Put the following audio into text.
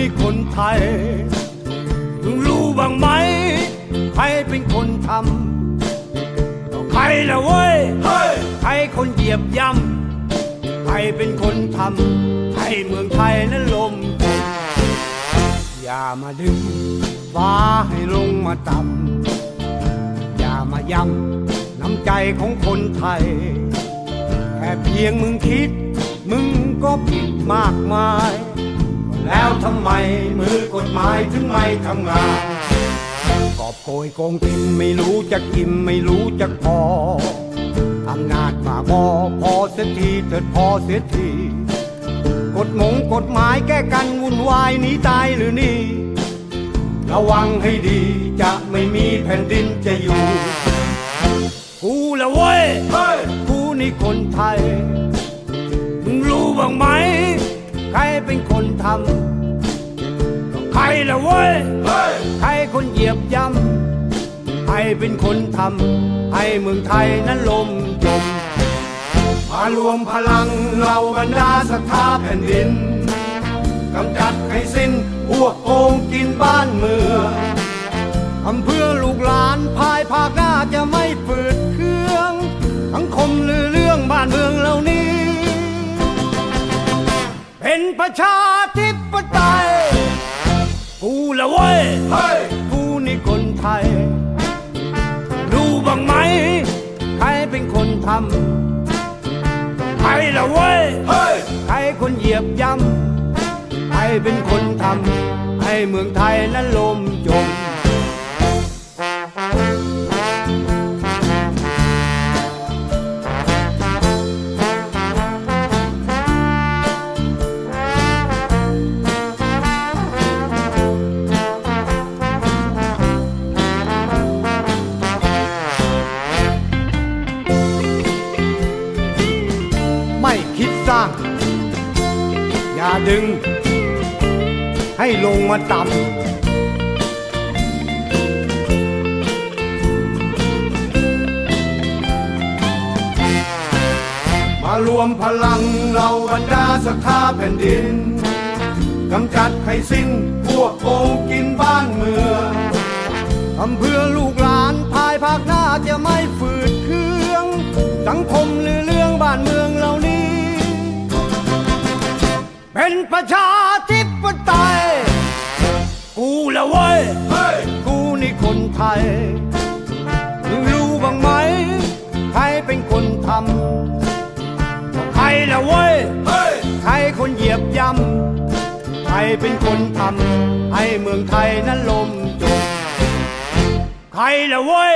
นี่คนไทยมึงรู้บ้างไหม ใครเป็นคนทำก็ใครละเว้ยเฮ้ย ใครคนเหยียบย่ำใครเป็นคนทำให้เมืองไทยนั้นลมตกอย่ามาดึงฟ้าให้ลงมาต่ำอย่ามาย้ำน้ำใจของคนไทย แค่เพียงมึงคิด มึงก็ผิดมากมาย แล้วทำไมมือกฎหมายถึงไม่ทำงาน กอบโกยโกงกินไม่รู้จะกินไม่รู้จะพออำนาจมาบอพอเสียทีเถิดพอเสียทีกฎหมงกฎหมายแก้กันวุ่นวายหนีตายหรือนี่ ระวังให้ดีจะไม่มีแผ่นดินจะอยู่ เป็นคนทำก็ใครละเว้ยเฮ้ยใครคนเหยียบย่ำใครเป็นคนทำให้เมืองไทยนั้นลมจมมารวมพลังเราบรรดาศรัทธาแผ่นดินกำจัดให้สิ้นพวกโกงกินบ้านเมืองทำเพื่อลูกหลานภายภาคหน้าจะไม่ฝืดเคืองสังคมลือเรื่องบ้านเมืองเหล่านี้ เป็นประชาธิปไตย กูละเว้ยเฮ้ยกูนี่คนไทย รู้บ้างไหม ใครเป็นคนทำใครละเว้ยเฮ้ยใครคนเหยียบย่ำใครเป็นคนทำให้เมืองไทยนั้นลมจมไม่ สร้าง อย่าดึง ให้ลงมาต่ำมารวมพลังเราบรรดาศรัทธาแผ่นดินกำจัดให้สิ้นพวกโกงกินบ้านเมืองทำเพื่อลูก เป็นประชาธิปไตย กูละเว้ย กูนี่คนไทย มึงรู้บ้างไหม ใครเป็นคนทำ ใครละเว้ย ใครคนเหยียบย่ำ ใครเป็นคนทำให้เมืองไทยนั้นลมจม ใครละเว้ย